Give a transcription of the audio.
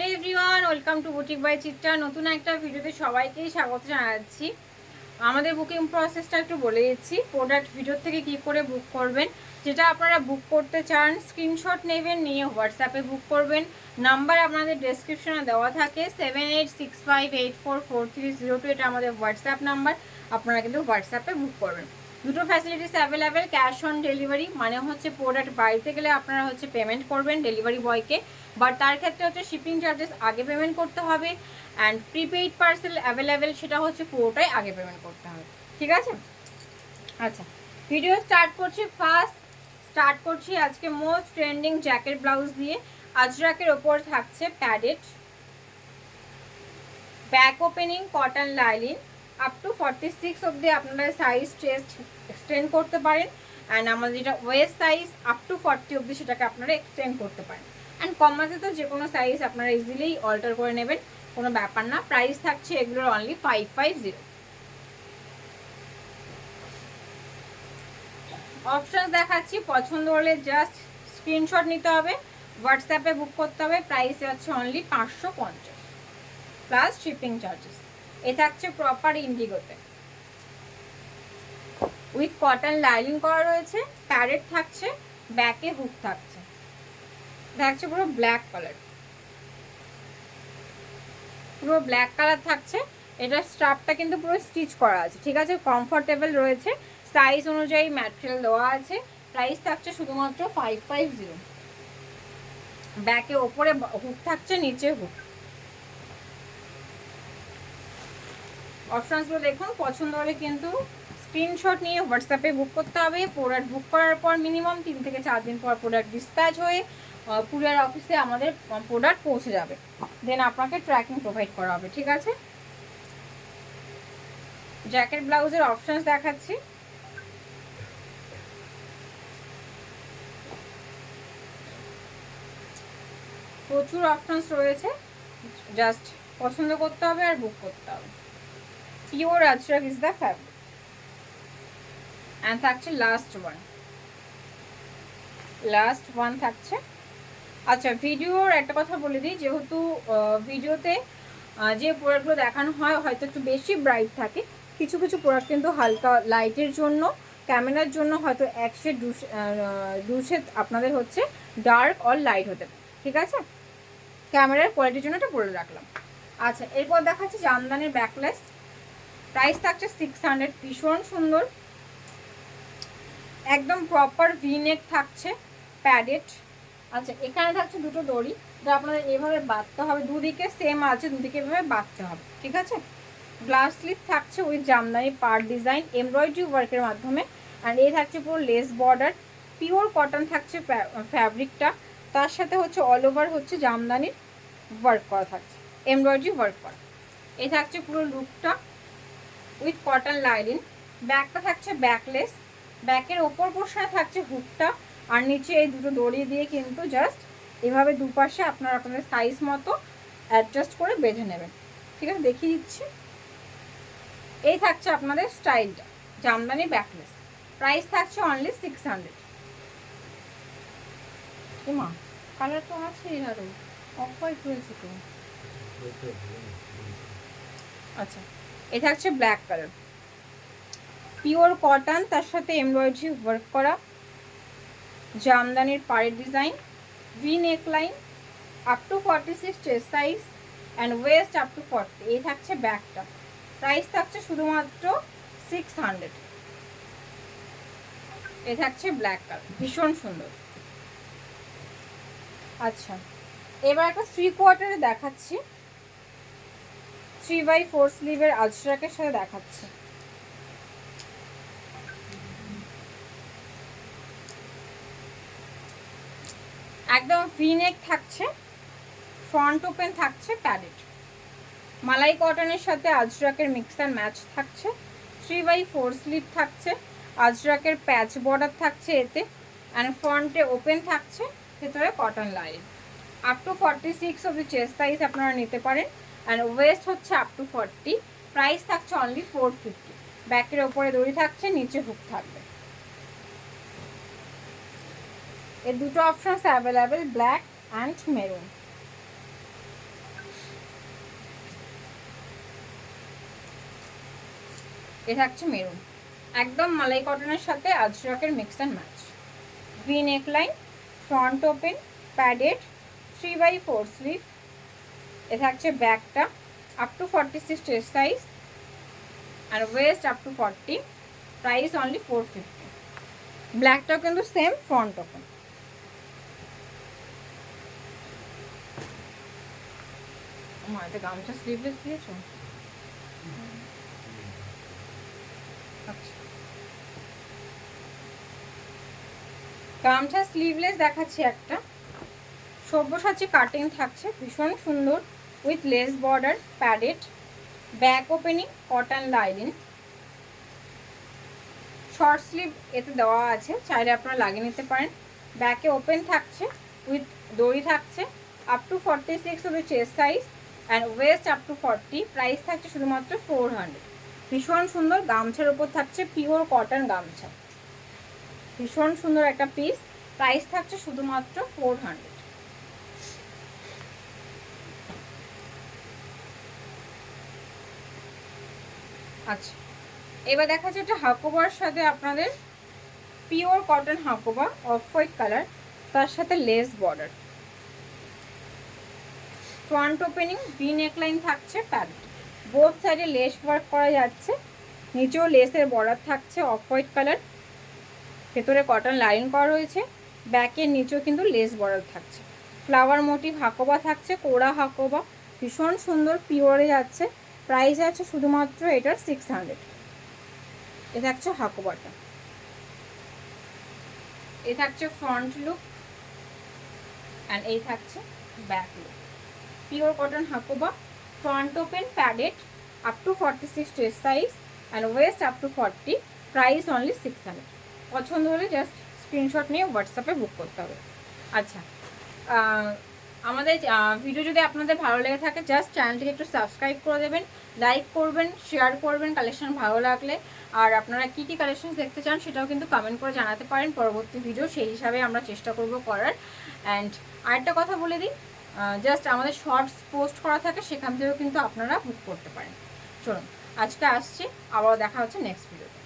Hello everyone, welcome to boutique by Chitra. নতুন একটা ভিডিওতে সবাইকেই স্বাগত জানাচ্ছি। আমাদের বুকিং প্রসেসটা একটু বলে দিচ্ছি প্রোডাক্ট ভিডিও থেকে কি করে বুক করবেন, যেটা আপনারা বুক করতে চান স্ক্রিনশট নেবেন, নিয়ে হোয়াটসঅ্যাপে বুক করবেন। নাম্বার আপনাদের ডেসক্রিপশনে দেওয়া থাকে seven eight six five eight four four three zero two এটা আমাদের হোয়াটসঅ্যাপ নাম্বার আপনারা কিন্তু হোয়াটসঅ্যাপে বুক করবেন। দুটো facilities available cash on delivery মানে হচ্ছে প্রোডাক্ট বাড়িতে গেলে আপনারা হচ্ছে পেমেন্ট করবেন ডেলিভারি বয়কে বাট তার ক্ষেত্রে হচ্ছে শিপিং চার্জেস আগে পেমেন্ট করতে হবে অ্যান্ড প্রিপেইড পার্সেল অ্যাভেলেবেল সেটা হচ্ছে পুরোটাই আগে পেমেন্ট করতে হবে। ঠিক আছে? আচ্ছা ভিডিও স্টার্ট করছি। ফার্স্ট স্টার্ট করছি আজকে মোস্ট ট্রেন্ডিং জ্যাকেট ব্লাউজ দিয়ে। আজরাকের ওপর থাকছে padded back opening cotton lining up to forty six অব্দি আপনারা সাইজ চেস্ট এক্সটেন্ড করতে পারেন। অ্যান্ড আমাদের যেটা waist size up to forty অব্দি সেটাকে আপনারা এক্সটেন্ড করতে পারেন। অ্যান্ড কমাতে তো যে কোনো সাইজ আপনারা ইজিলি অল্টার করে নেবেন, কোনো ব্যাপার না। প্রাইস থাকছে এগুলোর only five five zero option দেখাচ্ছি। পছন্দ হলে জাস্ট স্ক্রিনশট নিতে হবে। হোয়াটসঅ্যাপে বুক করতে হবে। প্রাইস আছে অনলি পাঁচশো পঞ্চাশ। প্লাস শিপিং চার্জেস এ থাকছে প্রপার ইন্ডিগোতে উইথ কটন লাইনিং করা রয়েছে প্যারেট থাকছে ব্যাকে হুক থাকছে। থাকছে পুরো ব্ল্যাক কালার পুরো ব্ল্যাক কালার থাকছে। এটা স্টাফটা কিন্তু পুরো স্টিচ করা আছে, ঠিক আছে? কমফোর্টেবল রয়েছে। সাইজ অনুযায়ী ম্যাটেরিয়াল দেওয়া আছে। প্রাইস থাকছে শুধুমাত্র ফাইভ ফাইভ জিরো ব্যাকে ওপরে হুক থাকছে, নিচে হুক অপশানসগুলো দেখুন, পছন্দ হলে কিন্তু স্ক্রিনশট নিয়ে হোয়াটসঅ্যাপে বুক করতে হবে। প্রোডাক্ট বুক করার পর মিনিমাম তিন থেকে চার দিন পর প্রোডাক্ট ডিসপ্যাচ হয়ে কুরিয়ার অফিসে আমাদের প্রোডাক্ট পৌঁছে যাবে। দেন আপনাকে ট্র্যাকিং প্রোভাইড করা হবে, ঠিক আছে? জ্যাকেট ব্লাউজের অপশানস দেখাচ্ছি। প্রচুর অপশানস রয়েছে। জাস্ট পছন্দ করতে হবে আর বুক করতে হবে। Pure ajrak is the fabric and থাকছে লাস্ট ওয়ান লাস্ট ওয়ান থাকছে। আচ্ছা ভিডিওর একটা কথা বলে দিই। যেহেতু ভিডিওতে যে প্রোডাক্টগুলো দেখানো হয়, হয়তো একটু বেশি ব্রাইট থাকে। কিছু কিছু প্রোডাক্ট কিন্তু হালকা লাইটের জন্য ক্যামেরার জন্য হয়তো এক শেড দু আপনাদের হচ্ছে ডার্ক অর লাইট হতে ঠিক আছে? ক্যামেরার কোয়ালিটির জন্য এটা বলে রাখলাম। আচ্ছা এরপর দেখাচ্ছি জামদানির ব্যাকলেস প্রাইস থাকছে সিক্স হান্ড্রেড ভীষণ সুন্দর। একদম প্রপার ভি নেক থাকছে প্যাডেড আচ্ছা এখানে থাকছে দুটো দড়ি, যা আপনাদের এভাবে বাঁধতে হবে। দুদিকে সেম আছে, দুদিকে এভাবে বাঁধতে হবে, ঠিক আছে? গ্লাস স্লিপ থাকছে ওই জামদানি পার ডিজাইন এমব্রয়ডারি ওয়ার্কের মাধ্যমে। আর এই থাকছে পুরো লেস বর্ডার পিওর কটন থাকছে ফ্যাব্রিকটা তার সাথে হচ্ছে অল ওভার হচ্ছে জামদানির ওয়ার্ক করা থাকছে এমব্রয়ডারি ওয়ার্ক করা। এই থাকছে পুরো লুকটা উইথ কটন লাইনিং। ব্যাকটা থাকছে ব্যাকলেস। ব্যাকের ওপর পোর্শনে থাকছে হুকটা। আর নিচে এই দুটো দড়ি দিয়ে কিন্তু জাস্ট এভাবে দুপাশে আপনারা আপনাদের সাইজ মতো অ্যাডজাস্ট করে বেঁধে নেবেন। ঠিক আছে? দেখিয়ে দিচ্ছি। এই থাকছে আপনাদের স্টাইলটা জামদানি ব্যাকলেস। প্রাইস থাকছে অনলি সিক্স হান্ড্রেড মা কালার তো আছে আরও অফ হোয়াইট রয়েছে তো। আচ্ছা। এ হচ্ছে ব্ল্যাক কালার পিওর কটন তার সাথে এমব্রয়ডারি ওয়ার্ক করা। জামদানির পাড়ের design V neck line up to forty six size and waist up to forty এই থাকছে ব্যাগটা প্রাইস থাকছে শুধুমাত্র সিক্স হান্ড্রেড এ থাকছে ব্ল্যাক কালার ভীষণ সুন্দর। আচ্ছা এবার একটা থ্রি কোয়ার্টারে দেখাচ্ছি। থ্রি বাই ফোর স্লিভের আজরাকের সাথে দেখাচ্ছে। একদম ফিনেক থাকছে, ফ্রন্ট ওপেন থাকছে, প্যাডেড। মালাই কটনের সাথে আজরাকের মিক্সার ম্যাচ থাকছে, থ্রি বাই ফোর স্লিভ থাকছে আজরাকের প্যাচ বর্ডার থাকছে এতে অ্যান্ড ফ্রন্টে ওপেন থাকছে, ভেতরে cotton line. Up to forty six of chest size আপনারা নিতে পারেন। অ্যান্ড ওয়েস্ট হচ্ছে আপ টু ফর্টি প্রাইস থাকছে অনলি ফোর ফিফটি ব্যাকের ওপরে দড়ি থাকছে, নিচে হুক থাকবে। এর দুটো options available black and maroon এ থাকছে মেরুন একদম মালাই কটনের সাথে আজরাকের মিক্স অ্যান্ড ম্যাচ গ্রিন এক line front open padded three by four sleeve এ থাকছে ব্যাকটা up to forty six chest size R waist up to forty price only four fifty ব্ল্যাকটাও কিন্তু same front open গামছা sleeveless দিয়েছ? আচ্ছা। গামছা sleeveless দেখাচ্ছি একটা। Sabyasachi cutting থাকছে, ভীষণ সুন্দর। With lace border padded back opening cotton lining short sleeve এতে দেওয়া আছে, চাইলে আপনারা লাগিয়ে নিতে পারেন। ব্যাকে ওপেন থাকছে উইথ দড়ি থাকছে আপ টু ফর্টি সিক্স হবে chest size and waist up to forty price থাকছে শুধুমাত্র ফোর হান্ড্রেড ভীষণ সুন্দর গামছার ওপর থাকছে পিওর কটন গামছা। ভীষণ সুন্দর একটা পিস প্রাইস থাকছে শুধুমাত্র ফোর হান্ড্রেড আচ্ছা এবার দেখা যাচ্ছে একটা হাকোবার সাথে আপনাদের pure cotton Hakoba off white colour তার সাথে lace border front opening V neckline থাকছে প্যাড বোথ সাইডে লেস ওয়ার্ক করা যাচ্ছে, নিচেও লেসের বর্ডার থাকছে অফ হোয়াইট কালার ভেতরে কটন লাইন করা রয়েছে ব্যাকের নিচেও কিন্তু লেস বর্ডার থাকছে। ফ্লাওয়ার মোটিভ হাকোবা থাকছে, কোড়া হাকোবা, ভীষণ সুন্দর পিওরে যাচ্ছে। প্রাইস আছে শুধুমাত্র এটার সিক্স হান্ড্রেড এ থাকছে হাকোবাটা এ থাকছে ফ্রন্ট লুক অ্যান্ড এই থাকছে back look pure cotton Hakoba front open padded up to forty six dress size and waist up to forty price only six hundred পছন্দ হলে জাস্ট স্ক্রিনশট নিয়ে হোয়াটসঅ্যাপে বুক করতে হবে। আচ্ছা আমাদের ভিডিও যদি আপনাদের ভালো লেগে থাকে জাস্ট চ্যানেলটিকে একটু সাবস্ক্রাইব করে দেবেন লাইক করবেন শেয়ার করবেন কালেকশন ভালো লাগলে। আর আপনারা কী কী কালেকশন দেখতে চান সেটাও কিন্তু কমেন্ট করে জানাতে পারেন পরবর্তী ভিডিও সেই হিসাবে আমরা চেষ্টা করব করার। অ্যান্ড আরেকটা কথা বলে দিই জাস্ট আমাদের শর্টস পোস্ট করা থাকে, সেখান থেকেও কিন্তু আপনারা বুক করতে পারেন। চলুন, আজকে আসছি, আবারও দেখা হচ্ছে নেক্সট ভিডিওতে